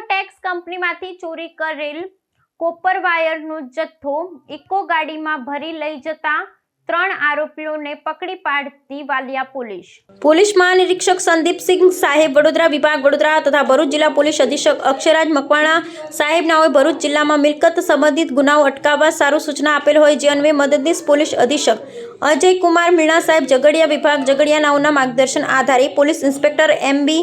કંપનીમાંથી ચોરી કરેલ કોપર વાયરનો જથ્થો ઇકો ગાડીમાં ભરી લઈ જતા ત્રણ આરોપીઓને પકડી પાડતી વાલિયા પોલીસ. પોલીસ મહાનિરીક્ષક સંદીપસિંહ સાહેબ વડોદરા વિભાગ વડોદરા તથા ભરૂચ જિલ્લા પોલીસ અધિક્ષક અક્ષરાજ મકવાણા સાહેબ હોય ભરૂચ જિલ્લામાં મિલકત સંબંધિત ગુનાઓ અટકાવવા સારું સૂચના આપેલ હોય જે અન્વયે મદદનીશ પોલીસ અધિક્ષક અજય કુમાર મીણા સાહેબ ઝઘડિયા વિભાગ ઝઘડિયા નાઓના માર્ગદર્શન આધારે police inspector M B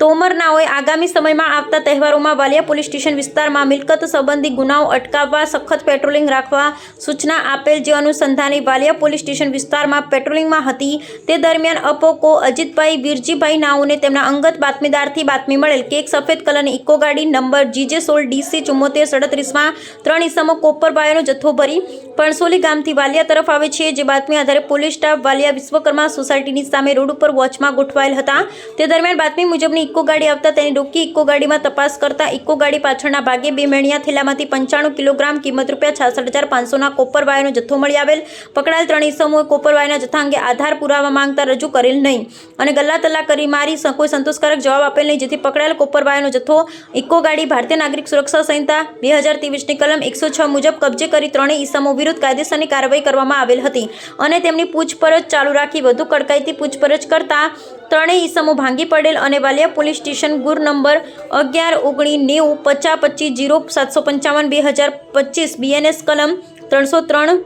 Tomar નાઓએ આગામી સમયમાં આવતા તહેવારોમાં વાલિયા પોલીસ સ્ટેશન વિસ્તારમાં મિલકત સંબંધી ગુનાઓ અટકાવવા, સખત પેટ્રોલિંગ રાખવા સૂચના આપેલ જે અનુસંધાને વાલિયા પોલીસ સ્ટેશન વિસ્તારમાં પેટ્રોલિંગમાં હતી. તે દરમિયાન અપોકો અજીતભાઈ વીરજીભાઈ નાઓને તેમના અંગત બાતમીદારથી બાતમી મળેલ કે એક સફેદ કલરની ઇકો ગાડી નંબર જીજે સોળ ડીસી ચુમ્મોતેર સડત્રીસમાં ત્રણ ઇસમો કોપરબાયોનો જથ્થો ભરી પણસોલી ગામથી વાલિયા તરફ આવે છે. જે બાતમી આધારે પોલીસ સ્ટાફ વાલિયા વિશ્વકર્મા સોસાયટીની સામે રોડ ઉપર વોચમાં ગોઠવાયેલ હતા. તે દરમિયાન બાતમી મુજબની ઇકો ગાડી આવતા તેની રોકી ઇકો ગાડીમાં તપાસ કરતા ઇકો ગાડી પાછળના ભાગે બે મેણિયા થેલામાંથી પંચાણું કિલોગ્રામ કિંમત રૂપિયા છાસઠ હજાર પાંચસોના કોપર વાયરનો જથ્થો મળી આવેલ. પકડાયેલ ત્રણ ઇસમોએ કોપર વાયરના જથ્થા અંગે આધાર પુરાવા માંગતા રજૂ કરેલ નહીં અને ગલ્લા તલ્લા કરી મારી કોઈ સંતોષકારક જવાબ આપેલ નહીં, જેથી પકડાયેલ કોપર વાયરનો જથ્થો ઇકો ગાડી ભારતીય નાગરિક સુરક્ષા સંહિતા બે હજાર ત્રેવીસની કલમ એકસો છ મુજબ કબજે કરી ત્રણેય ઇસમો વિરુદ્ધ કાયદેસરની કાર્યવાહી કરવામાં આવેલ હતી અને તેમની પૂછપરછ ચાલુ રાખી વધુ કડકાઈથી પૂછપરછ કરતા ત્રણેય ઈસમો ભાંગી પડેલ અને વાલિયા પોલીસ સ્ટેશન ગુર નંબર અગિયાર ઓગણીસ નેવું, પચાસ, પચીસ, જીરો, સાતસો પંચાવન, બે હજાર પચીસ, બીએનએસ કલમ ત્રણસો ત્રણ,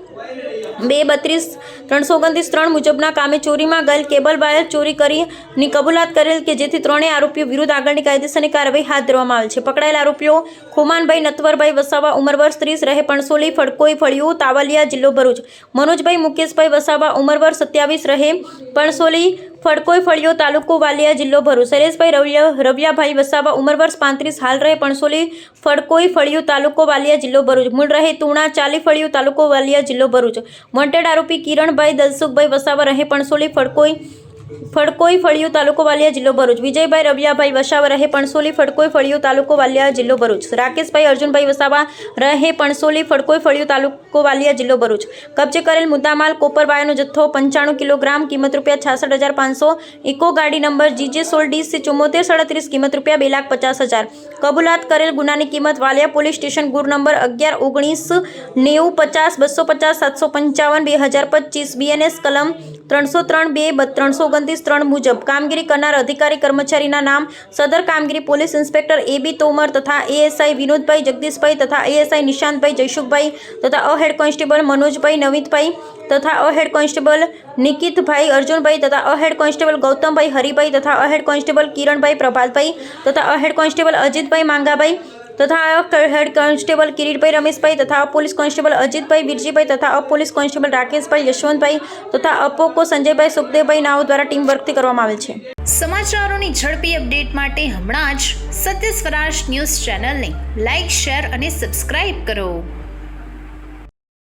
બે બત્રીસ, ત્રણસો ઓગણત્રીસ, ત્રણ મુજબના કામે ચોરીમાં ગયેલ કેબલ વાયર ચોરી કરીની કબૂલાત કરેલ કે જેથી ત્રણેય આરોપીઓ વિરુદ્ધ આગળની કાયદેસરની કાર્યવાહી હાથ ધરવામાં આવેલ છે. પકડાયેલ આરોપીઓ ખુમાનભાઈ નતવરભાઈ વસાવા ઉંમર ત્રીસ રહે પણસોલી, ફડકોઈ, ફળિયું, તાવલિયા, જિલ્લો ભરૂચ. મનોજભાઈ મુકેશભાઈ વસાવા ઉંમર સત્યાવીસ, રહે પણસોલી ફડકોઈ ફળિયો તાલુકો વાલિયા જિલ્લો ભરૂચ. સરેશભાઈ રવિયા, રવિયાભાઈ વસાવા, ઉંમર વર્ષ પાંત્રીસ, હાલ રહે પણસોલી ફડકોઈ ફળિયું તાલુકો વાલિયા જિલ્લો ભરૂચ. મૂળ રહે તુણા, ચાલી ફળિયું તાલુકો વાલિયા જિલ્લો ભરૂચ. વોન્ટેડ આરોપી કિરણભાઈ દલસુખભાઈ વસાવા રહે પણસોલી ફડકોઈ ફડકોઈ, ફળિયું, તાલુકો વાલિયા, જિલ્લો ભરૂચ. વિજયભાઈ રબિયાભાઈ વસાવા રહે પણસોલી, ફડકોઈ, ફળિયું, તાલુકો વાલિયા, જિલ્લો ભરૂચ. રાકેશભાઈ, અર્જુનભાઈ વસાવા રહે પણસોલી, ફડકોઈ, ફળિયું, તાલુકો વાલિયા, જિલ્લો ભરૂચ. કબજે કરેલ મુદ્દામાલ કોપરવાયાનો જથ્થો પંચાણું કિલોગ્રામ, કિંમત રૂપિયા છાસઠ હજાર પાંચસો, ઇકો ગાડી નંબર જીજે સોળ ડીસી ચુમ્મોતેર સાડત્રીસ, કિંમત રૂપિયા બે લાખ પચાસ હજાર. કબૂલાત કરેલ ગુનાની કિંમત વાલિયા પોલીસ સ્ટેશન ગુર નંબર અગિયાર ઓગણીસ નેવું પચાસ, બસો પચાસ, સાતસો પંચાવન, બે હજાર પચીસ, બીએનએસ કલમ ત્રણસો ત્રણ બે ત્રણસો ઓગણત્રીસ ત્રણ મુજબ કામગીરી કરનાર અધિકારી કર્મચારીના નામ સદર કામગીરી police inspector A B Tomar તથા એએસઆઈ વિનોદભાઈ, જગદીશભાઈ તથા એએસઆઈ નિશાંતભાઈ જયસુખભાઈ તથા અ હેડ કોન્સ્ટેબલ મનોજભાઈ, નવીનભાઈ તથા અ હેડ કોન્સ્ટેબલ નિકિતભાઈ, અર્જુનભાઈ તથા અ હેડ કોન્સ્ટેબલ ગૌતમભાઈ, હરિભાઈ તથા અ હેડ કોન્સ્ટેબલ કિરણભાઈ, પ્રભાતભાઈ તથા અ હેડ કોન્સ્ટેબલ અજીતભાઈ માંગાભાઈ તથા અ હેડ કોન્સ્ટેબલ કિરીટભાઈ રમેશભાઈ તથા અપ પોલીસ કોન્સ્ટેબલ અજીતભાઈ વિરજીભાઈ તથા અપ પોલીસ કોન્સ્ટેબલ રાકેશભાઈ યશવંતભાઈ તથા અપોકો સંજયભાઈ સુખદેવભાઈ નાઓ દ્વારા ટીમ વર્કથી કરવામાં આવેલ છે. સમાચારોની ઝડપી અપડેટ માટે હમણાં જ સત્ય સ્વરાજ ન્યૂઝ ચેનલને લાઇક શેર અને સબસ્ક્રાઇબ કરો.